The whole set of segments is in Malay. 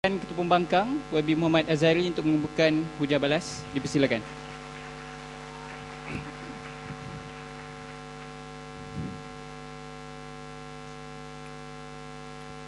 Ketua Pembangkang Wabi Muhammad Azhari untuk membukakan hujah balas. Dipersilakan.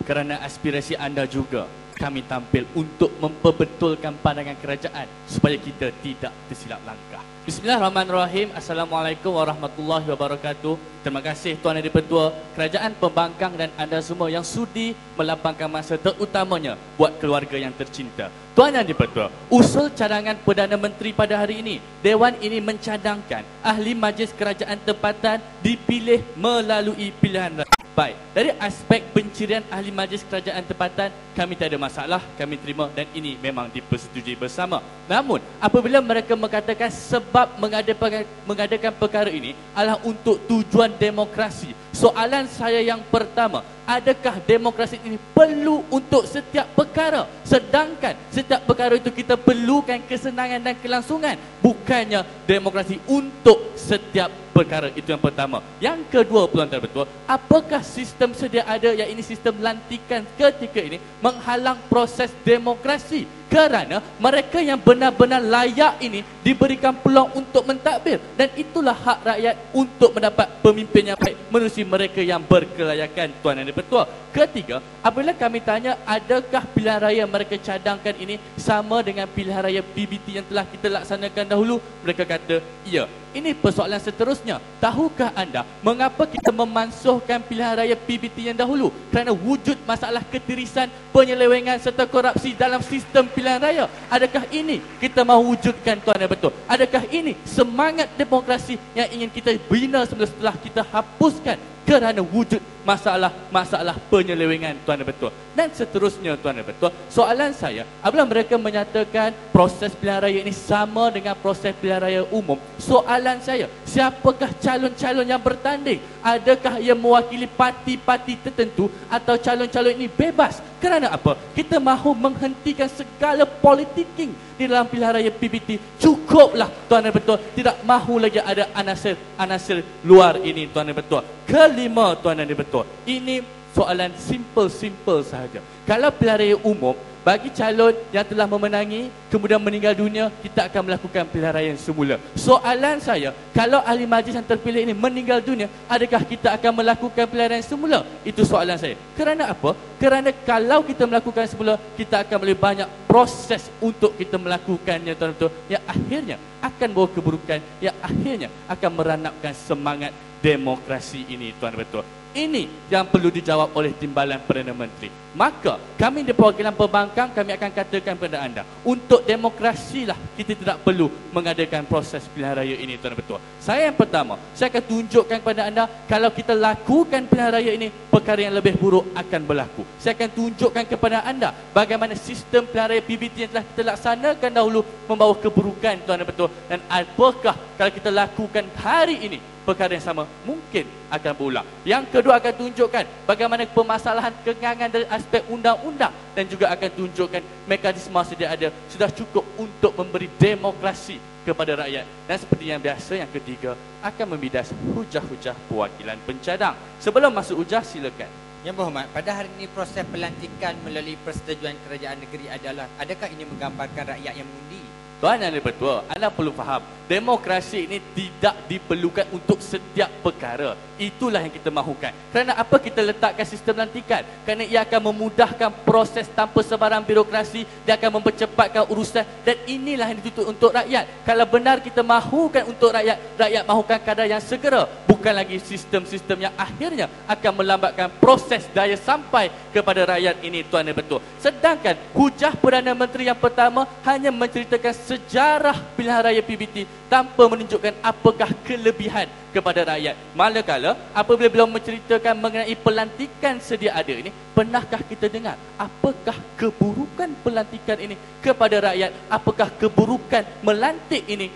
Kerana aspirasi anda juga kami tampil untuk memperbetulkan pandangan kerajaan supaya kita tidak tersilap langkah. Bismillahirrahmanirrahim. Assalamualaikum warahmatullahi wabarakatuh. Terima kasih Tuan Yang Dipertua, Kerajaan Pembangkang dan anda semua yang sudi melapangkan masa terutamanya buat keluarga yang tercinta. Tuan Yang Dipertua, usul cadangan Perdana Menteri pada hari ini, Dewan ini mencadangkan ahli majlis kerajaan tempatan dipilih melalui pilihan raya. Baik, dari aspek pencirian ahli majlis kerajaan tempatan, kami tak ada masalah, kami terima dan ini memang dipersetujui bersama. Namun, apabila mereka mengatakan sebab mengadakan, perkara ini adalah untuk tujuan demokrasi, soalan saya yang pertama, adakah demokrasi ini perlu untuk setiap perkara? Sedangkan setiap perkara itu kita perlukan kesenangan dan kelangsungan, bukannya demokrasi untuk setiap perkara itu yang pertama. Yang kedua Puan Terbetul, apakah sistem sedia ada yang ini sistem lantikan ketika ini menghalang proses demokrasi? Kerana mereka yang benar-benar layak ini diberikan peluang untuk mentadbir dan itulah hak rakyat untuk mendapat pemimpin yang baik menerusi mereka yang berkelayakan Tuan Yang Dipertua. Ketiga, apabila kami tanya adakah pilihan raya mereka cadangkan ini sama dengan pilihan raya PBT yang telah kita laksanakan dahulu, mereka kata, ya. Ini persoalan seterusnya. Tahukah anda mengapa kita memansuhkan pilihan raya PBT yang dahulu? Kerana wujud masalah ketirisan, penyelewengan serta korupsi dalam sistem pilihan raya. Adakah ini kita mahu wujudkan tuan yang betul? Adakah ini semangat demokrasi yang ingin kita bina setelah kita hapuskan kerana wujud masalah-masalah penyelewengan tuan dan betul. Dan seterusnya tuan dan betul. Soalan saya, apabila mereka menyatakan proses pilihan raya ini sama dengan proses pilihan raya umum, soalan saya, siapakah calon-calon yang bertanding? Adakah ia mewakili parti-parti tertentu atau calon-calon ini bebas? Kerana apa? Kita mahu menghentikan segala politiking di dalam pilihan raya PBT. Cukuplah tuan dan betul. Tidak mahu lagi ada anasir-anasir luar ini tuan dan betul. Kelima tuan dan betul betul. Ini soalan simple-simple sahaja. Kalau pilihan raya umum, bagi calon yang telah memenangi, kemudian meninggal dunia, kita akan melakukan pilihan raya yang semula. Soalan saya, kalau ahli majlis yang terpilih ini meninggal dunia, adakah kita akan melakukan pilihan raya yang semula? Itu soalan saya. Kerana apa? Kerana kalau kita melakukan semula, kita akan melalui banyak proses untuk kita melakukannya, tuan-tuan. Yang akhirnya akan bawa keburukan, yang akhirnya akan meranapkan semangat demokrasi ini, tuan-tuan. Ini yang perlu dijawab oleh timbalan Perdana Menteri. Maka kami di perwakilan pembangkang kami akan katakan kepada anda untuk demokrasi lah kita tidak perlu mengadakan proses pilihan raya ini tuan betul. Saya yang pertama, saya akan tunjukkan kepada anda kalau kita lakukan pilihan raya ini perkara yang lebih buruk akan berlaku. Saya akan tunjukkan kepada anda bagaimana sistem pilihan raya PBT yang telah kita laksanakan dahulu membawa keburukan tuan betul dan apakah kalau kita lakukan hari ini perkara yang sama mungkin akan berulang. Yang kedua akan tunjukkan bagaimana permasalahan kengangan dari aspek undang-undang dan juga akan tunjukkan mekanisme sedia ada sudah cukup untuk memberi demokrasi kepada rakyat. Dan seperti yang biasa yang ketiga akan membidas hujah-hujah perwakilan pencadang. Sebelum masuk hujah silakan. Yang berhormat, pada hari ini proses pelantikan melalui persetujuan kerajaan negeri adalah adakah ini menggambarkan rakyat yang mengundi Tuan yang dipertua, anda perlu faham, demokrasi ini tidak diperlukan untuk setiap perkara. Itulah yang kita mahukan. Kerana apa kita letakkan sistem lantikan? Kerana ia akan memudahkan proses tanpa sebarang birokrasi, dia akan mempercepatkan urusan dan inilah yang ditutup untuk rakyat. Kalau benar kita mahukan untuk rakyat, rakyat mahukan kadar yang segera. Bukan lagi sistem-sistem yang akhirnya akan melambatkan proses daya sampai kepada rakyat ini, Tuan yang betul. Sedangkan hujah Perdana Menteri yang pertama hanya menceritakan sejarah pilihan raya PBT tanpa menunjukkan apakah kelebihan kepada rakyat. Malakala apabila beliau menceritakan mengenai pelantikan sedia ada ini, pernahkah kita dengar apakah keburukan pelantikan ini kepada rakyat? Apakah keburukan melantik ini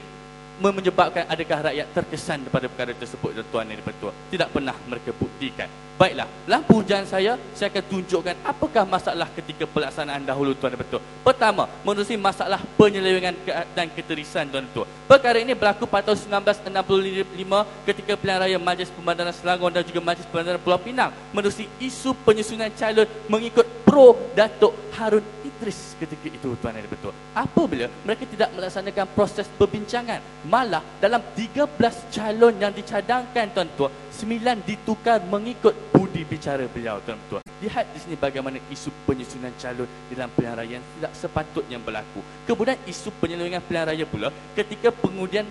menyebabkan adakah rakyat terkesan daripada perkara tersebut tuan yang dipertua? Tidak pernah mereka buktikan. Baiklah, lampu hujan saya, saya akan tunjukkan apakah masalah ketika pelaksanaan dahulu tuan dan betul. Pertama, menerusi masalah penyelewengan dan keterisan tuan dan betul. Perkara ini berlaku pada tahun 1965 ketika pilihan raya Majlis Pembandaran Selangor dan juga Majlis Pembandaran Pulau Pinang menerusi isu penyusunan calon mengikut pro Datuk Harun Idris ketika itu tuan dan betul. Apabila mereka tidak melaksanakan proses perbincangan, malah dalam 13 calon yang dicadangkan tuan-tuan, 9 ditukar mengikut budi bicara beliau tuan-tuan. Lihat di sini bagaimana isu penyusunan calon dalam pilihan raya yang tidak sepatutnya berlaku. Kemudian isu penyelenggaraan pilihan raya pula ketika pengundian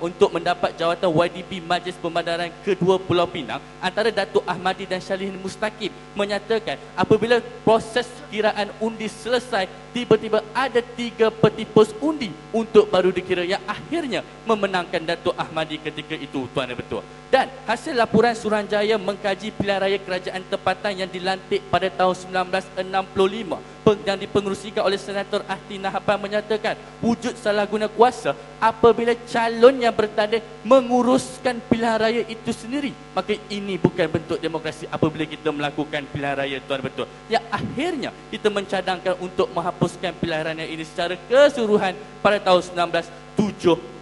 untuk mendapat jawatan YDP Majlis Pembandaran Kedua Pulau Pinang antara Datuk Ahmadi dan Syalihin Mustaqim menyatakan apabila proses kiraan undi selesai tiba-tiba ada tiga peti pos undi untuk baru dikira yang akhirnya memenangkan Datuk Ahmadi ketika itu tuan dan betul. Dan hasil laporan Suruhanjaya mengkaji pilihan raya kerajaan tempatan yang dilantik pada tahun 1965 yang dipengerusikan oleh Senator Ahti Nahapan menyatakan wujud salah guna kuasa apabila calon yang bertanding menguruskan pilihan raya itu sendiri. Maka ini bukan bentuk demokrasi apabila kita melakukan pilihan raya tuan betul. Ya akhirnya kita mencadangkan untuk menghapuskan pilihan raya ini secara keseluruhan pada tahun 1970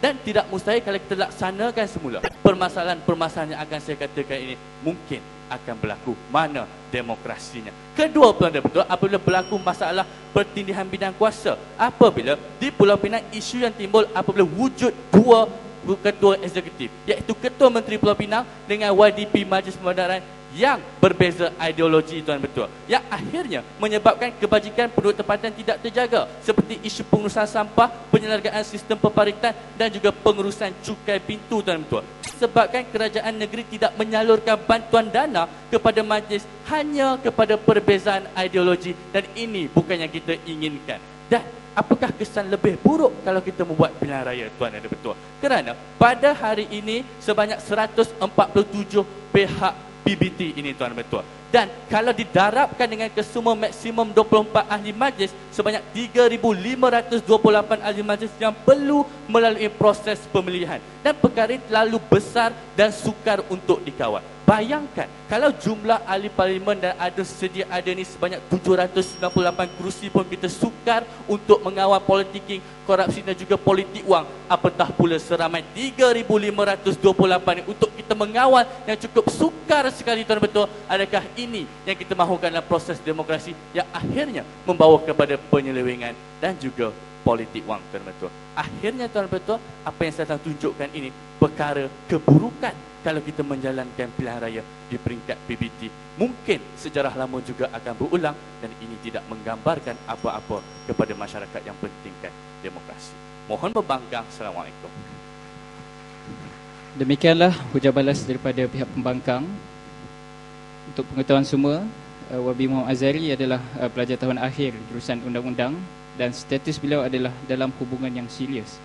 dan tidak mustahil kalau kita laksanakan semula permasalahan-permasalahan yang akan saya katakan ini mungkin akan berlaku. Mana demokrasinya? Kedua pula betul apabila berlaku masalah pertindihan bidang kuasa apabila di Pulau Pinang isu yang timbul apabila wujud dua ketua eksekutif iaitu ketua menteri Pulau Pinang dengan YDP Majlis Pembandaran yang berbeza ideologi tuan betul. Yang akhirnya menyebabkan kebajikan penduduk tempatan tidak terjaga seperti isu pengurusan sampah penyelenggaraan sistem peparitan dan juga pengurusan cukai pintu tuan betul sebabkan kerajaan negeri tidak menyalurkan bantuan dana kepada majlis hanya kepada perbezaan ideologi. Dan ini bukan yang kita inginkan. Dan apakah kesan lebih buruk kalau kita membuat pilihan raya tuan ada betul? Kerana pada hari ini sebanyak 147 pihak PBT ini tuan betul. Dan kalau didarabkan dengan kesemua maksimum 24 ahli majlis sebanyak 3528 ahli majlis yang perlu melalui proses pemilihan dan perkara ini terlalu besar dan sukar untuk dikawal. Bayangkan kalau jumlah ahli parlimen dan ada sedia ada ni sebanyak 798 kerusi pun kita sukar untuk mengawal politik korupsi dan juga politik wang. Apatah pula seramai 3528 untuk kita mengawal yang cukup sukar sekali tuan betul. Adakah ini yang kita mahukan dalam proses demokrasi yang akhirnya membawa kepada penyelewengan dan juga politik wang tuan betul? Akhirnya tuan betul apa yang saya tunjukkan ini perkara keburukan kalau kita menjalankan pilihan raya di peringkat PBT mungkin sejarah lama juga akan berulang dan ini tidak menggambarkan apa-apa kepada masyarakat yang pentingkan demokrasi. Mohon berbangkang. Assalamualaikum. Demikianlah hujah balas daripada pihak pembangkang. Untuk pengetahuan semua, uh, Wabi Muhammad Azari adalah uh, pelajar tahun akhir jurusan undang-undang dan status beliau adalah dalam hubungan yang serius.